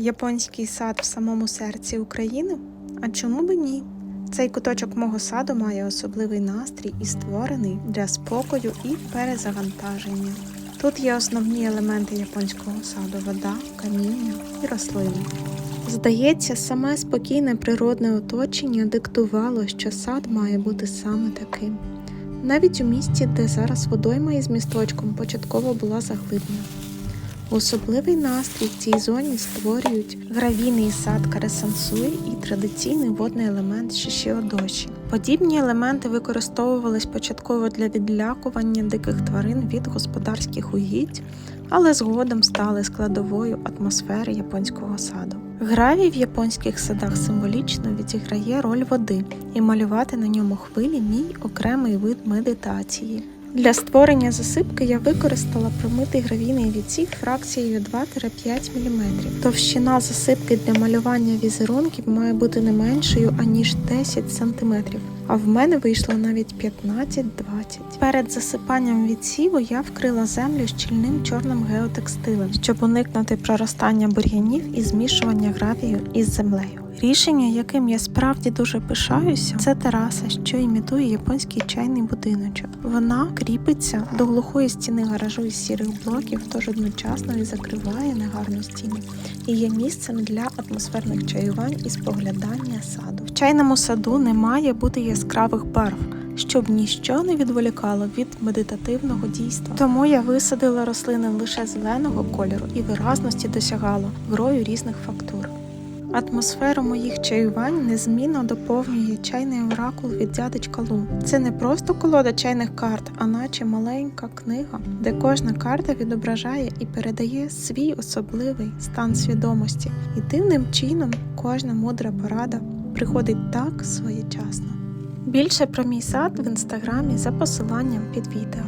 Японський сад в самому серці України? А чому б ні? Цей куточок мого саду має особливий настрій і створений для спокою і перезавантаження. Тут є основні елементи японського саду: вода, каміння і рослини. Здається, саме спокійне природне оточення диктувало, що сад має бути саме таким. Навіть у місті, де зараз водойма із місточком початково була заглиблена. Особливий настрій в цій зоні створюють гравійний сад Каресансуї і традиційний водний елемент Шишіодоші. Подібні елементи використовувались початково для відлякування диких тварин від господарських угідь, але згодом стали складовою атмосфери японського саду. Гравій в японських садах символічно відіграє роль води, і малювати на ньому хвилі мій окремий вид медитації. Для створення засипки я використала промитий гравійний відсік фракцією 2-5 мм. Товщина засипки для малювання візерунків має бути не меншою аніж 10 см, а в мене вийшло навіть 15-20. Перед засипанням відсіву я вкрила землю щільним чорним геотекстилем, щоб уникнути проростання бур'янів і змішування гравію із землею. Рішення, яким я справді дуже пишаюся, це тераса, що імітує японський чайний будиночок. Вона кріпиться до глухої стіни гаражу із сірих блоків, тож одночасно і закриває негарну стіну і є місцем для атмосферних чаювань і споглядання саду. В чайному саду не має бути яскравих барв. Щоб ніщо не відволікало від медитативного дійства. Тому я висадила рослини лише зеленого кольору і виразності досягало грою різних фактур. Атмосферу моїх чаювань незмінно доповнює чайний оракул від дядечка Лу. Це не просто колода чайних карт, а наче маленька книга, де кожна карта відображає і передає свій особливий стан свідомості. І дивним чином кожна мудра порада приходить так своєчасно. Більше про мій сад в інстаграмі за посиланням під відео.